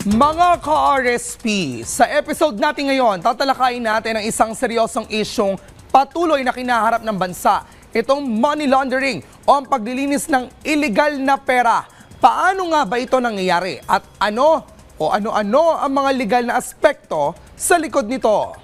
Mga ka-RSP, sa episode natin ngayon, tatalakayin natin ang isang seryosong isyong patuloy na kinaharap ng bansa. Itong money laundering o ang paglilinis ng illegal na pera. Paano nga ba ito nangyayari? At ano o ano-ano ang mga legal na aspekto sa likod nito?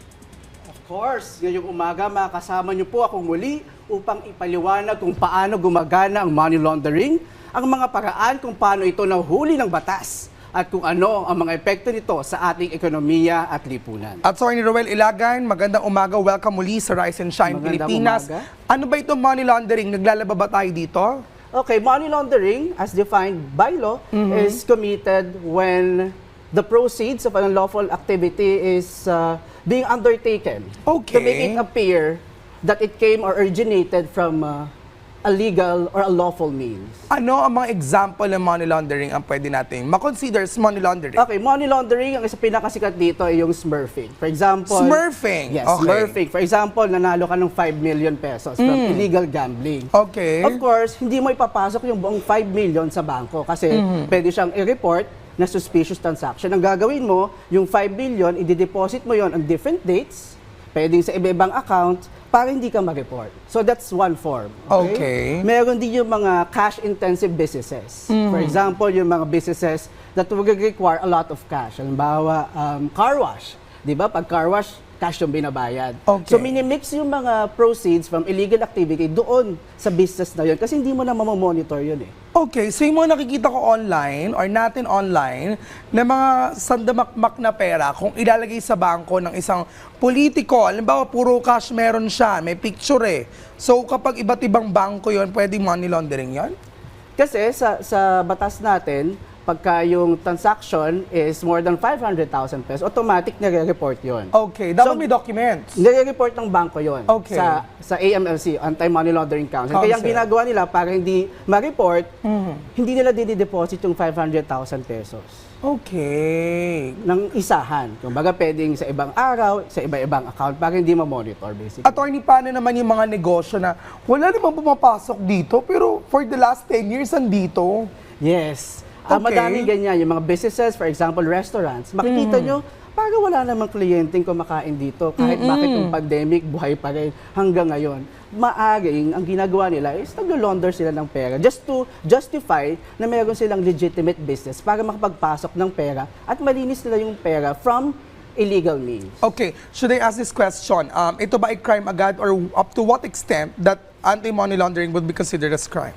Of course, ngayong umaga makakasama niyo po ako muli upang ipaliwanag kung paano gumagana ang money laundering, ang mga paraan kung paano ito nahuli ng batas, at kung ano ang mga epekto nito sa ating ekonomiya at lipunan. At Attorney Roel Ilagan, magandang umaga. Welcome muli sa Rise and Shine Magandang Pilipinas. umaga. Ano ba itong money laundering? Naglalaba ba tayo dito? Okay, money laundering, as defined by law, is committed when the proceeds of an unlawful activity is uh, being undertaken to make Okay. it appear that it came or originated from uh, a legal or a lawful means. Ano ang mga example ng money laundering ang pwede natin makonsider as money laundering? Okay, money laundering, ang isa pinakasikat dito ay yung smurfing. For example... Smurfing? Yes, Okay. smurfing. For example, nanalo ka ng 5 million pesos from illegal gambling. Okay. Of course, hindi mo ipapasok yung buong 5 million sa bangko kasi pwede siyang i-report na suspicious transaction. Ang gagawin mo, yung 5 million, i-deposit mo yon on different dates, pwedeng sa iba-ibang account, para hindi ka ma-report. So that's one form. Okay. Meron din yung mga cash-intensive businesses. For example, yung mga businesses that will require a lot of cash. Halimbawa, um, car wash. Di ba? Pag car wash, cash yung binabayad. Okay. So minimix yung mga proceeds from illegal activity doon sa business na yun kasi hindi mo na mamamonitor yun eh. Okay, so yung mga nakikita ko online or natin online na mga sandamakmak na pera kung ilalagay sa bangko ng isang politiko, halimbawa puro cash meron siya, may picture eh. So kapag iba't ibang bangko yon pwede money laundering yon? Kasi sa, sa batas natin, pagka yung transaction is more than 500,000 pesos, automatic nare-report yun. Okay, dapat So, may documents. Nire-report ng bangko yon Okay. sa sa AMLC, Anti-Money Laundering Council. Kaya ang ginagawa nila para hindi ma-report, Mhm. hindi nila dideposit yung 500,000 pesos Okay. ng isahan. Kung baga pwedeng sa ibang araw, sa iba-ibang account para hindi ma-monitor basically. Attorney, paano naman yung mga negosyo na wala namang pumapasok dito pero for the last 10 years andito? Yes. Ah, Okay. madaming ganyan. Yung mga businesses, for example, restaurants. Makikita nyo, parang wala namang kliyenteng kumakain dito. Kahit bakit yung pandemic, buhay pa rin hanggang ngayon. Maaring, ang ginagawa nila is naglo-launder sila ng pera just to justify na meron silang legitimate business para makapagpasok ng pera at malinis nila yung pera from illegal means. Okay, should I ask this question? Um, ito ba ay crime agad or up to what extent that anti-money laundering would be considered as crime?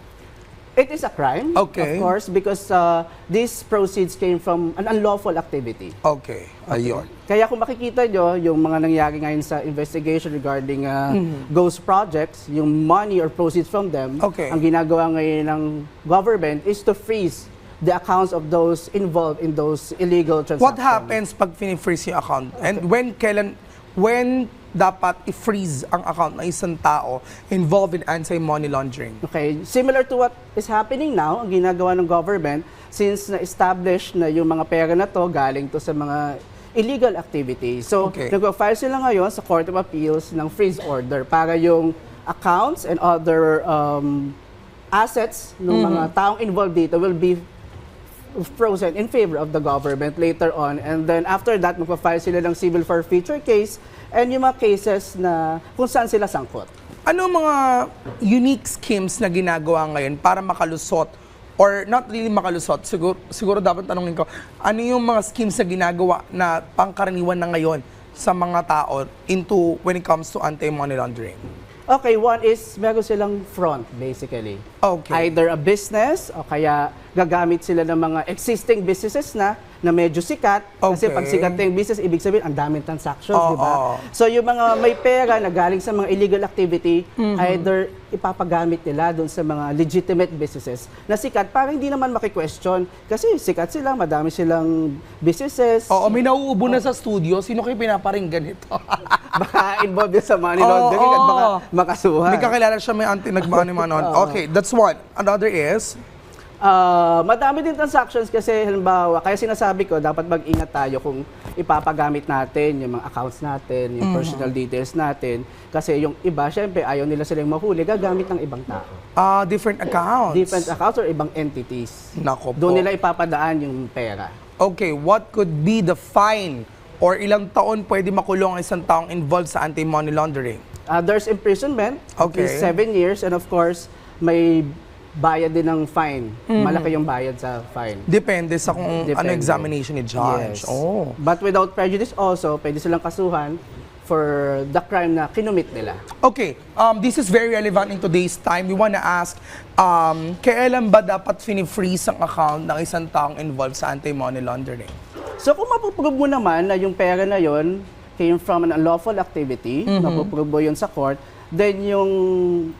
It is a crime, Okay. of course, because uh, these proceeds came from an unlawful activity. Okay, ayun. Kaya kung makikita nyo, yung mga nangyari ngayon sa investigation regarding uh, ghost projects, yung money or proceeds from them, Okay. ang ginagawa ngayon ng government is to freeze the accounts of those involved in those illegal transactions. What happens pag fini-freeze yung account? And when kailan when dapat i-freeze ang account ng isang tao involved in anti-money laundering? Okay, similar to what is happening now, ang ginagawa ng government, since na-establish na yung mga pera na to galing to sa mga illegal activities. So, Okay. nag-file sila ngayon sa Court of Appeals ng freeze order para yung accounts and other um, assets ng mga taong involved dito will be frozen in favor of the government later on. And then after that, magpa-file sila ng civil forfeiture case and yung mga cases na kung saan sila sangkot. Ano mga unique schemes na ginagawa ngayon para makalusot or not really makalusot, siguro, siguro dapat tanongin ko, ano yung mga schemes na ginagawa na pangkaraniwan na ngayon sa mga tao into when it comes to anti-money laundering? Okay, one is meron silang front basically. Okay. Either a business o kaya gagamit sila ng mga existing businesses na na medyo sikat. Kasi Okay. pag sikat na yung business, ibig sabihin ang daming transactions, Oo. di ba? So yung mga may pera na galing sa mga illegal activity, either ipapagamit nila doon sa mga legitimate businesses na sikat para hindi naman maki-question. Kasi sikat sila, madami silang businesses. Oo, may nauubo na sa studio. Sino kayo pinaparinggan ito? baka involved din sa money laundering Oo. at baka makasuhan. may kakilala siya may anti nagmano Okay, that's one. Another is, Ah, madami din transactions kasi halimbawa, kaya sinasabi ko dapat mag-ingat tayo kung ipapagamit natin yung mga accounts natin, yung personal details natin kasi yung iba syempre ayaw nila silang mahuli gagamit ng ibang tao. uh, different accounts. Different accounts or ibang entities. Nako po. Doon nila ipapadaan yung pera. Okay, what could be the fine or ilang taon pwede makulong ang isang taong involved sa anti-money laundering? Uh, there's imprisonment, Okay. seven years, and of course, may bayad din ng fine. Malaki yung bayad sa fine. Depende sa kung ano Depende. examination ni judge. Yes. Oh. But without prejudice also, pwede silang kasuhan for the crime na kinumit nila. Okay, um, this is very relevant in today's time. We want to ask, um, kailan ba dapat fini-freeze ang account ng isang taong involved sa anti-money laundering? So kung mapuprove mo naman na yung pera na yon came from an unlawful activity, mapuprove mo yun sa court, then yung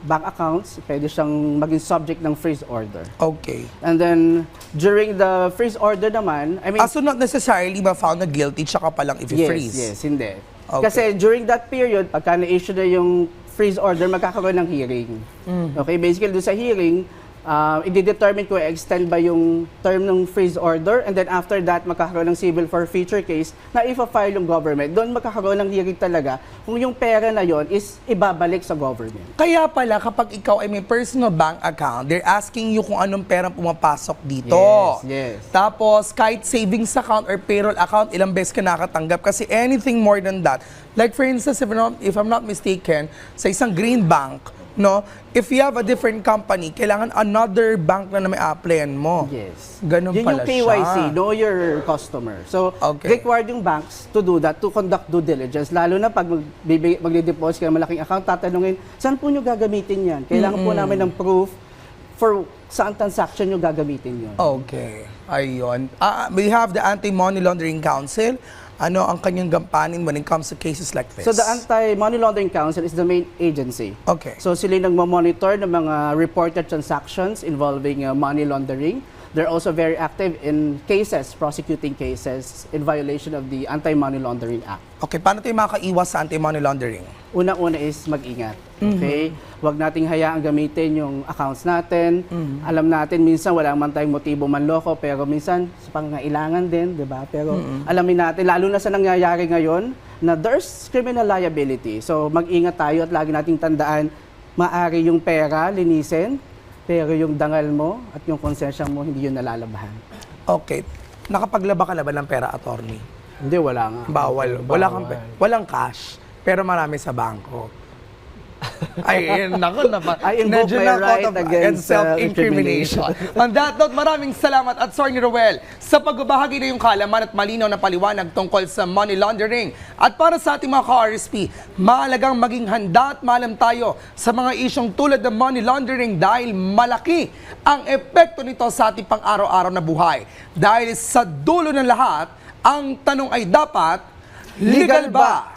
bank accounts, pwede siyang maging subject ng freeze order. Okay. And then, during the freeze order naman, I mean, Ah, so not necessarily ba found na guilty tsaka palang yes, i-freeze? yes, hindi. Okay. Kasi during that period, pagka na-issue na yung freeze order, magkakaroon ng hearing. Mm. Okay, basically doon sa hearing, uh, i-determine kung extend ba yung term ng freeze order and then after that, magkakaroon ng civil forfeiture case na ifa-file yung government. Doon magkakaroon ng hearing talaga kung yung pera na yon is ibabalik sa government. Kaya pala kapag ikaw ay may personal bank account, they're asking you kung anong perang pumapasok dito. Yes, yes. Tapos kahit savings account or payroll account, ilang beses ka nakatanggap kasi anything more than that. Like for instance, if I'm not, if I'm not mistaken, sa isang green bank, no, if you have a different company, kailangan another bank na na may applyan mo. Yes. Ganun Yun pala yung KYC, siya. know your customer. So, Okay. required yung banks to do that, to conduct due diligence. Lalo na pag magde-deposit ka ng malaking account, tatanungin, saan po nyo gagamitin yan? Kailangan po namin ng proof for saan transaction nyo gagamitin yun. Okay. Ayun. Ah, we have the Anti-Money Laundering Council. Ano ang kanyang gampanin when it comes to cases like this? So, the Anti-Money Laundering Council is the main agency. Okay. So, sila yung nagmamonitor ng mga reported transactions involving uh, money laundering. They're also very active in cases, prosecuting cases in violation of the Anti-Money Laundering Act. Okay, paano tayo makaiwas sa anti-money laundering? Unang-una is mag-ingat. Okay? Huwag nating hayaang gamitin yung accounts natin. Alam natin, minsan wala man tayong motibo manloko, pero minsan sa pangailangan din, di ba? Pero alamin natin, lalo na sa nangyayari ngayon, na there's criminal liability. So mag-ingat tayo at lagi nating tandaan, maari yung pera, linisin, pero yung dangal mo at yung konsensya mo, hindi yun nalalabahan. Okay. Nakapaglaba ka na ba ng pera, attorney? Hindi, wala nga. Bawal. Wala kang, pe- walang cash, pero marami sa bangko. Ay, naku, napa, I invoke my right against, self-incrimination. On that note, maraming salamat at sorry ni Roel sa pagbabahagi na yung kalaman at malinaw na paliwanag tungkol sa money laundering. At para sa ating mga ka-RSP, mahalagang maging handa at maalam tayo sa mga isyong tulad ng money laundering dahil malaki ang epekto nito sa ating pang-araw-araw na buhay. Dahil sa dulo ng lahat, ang tanong ay dapat, legal ba?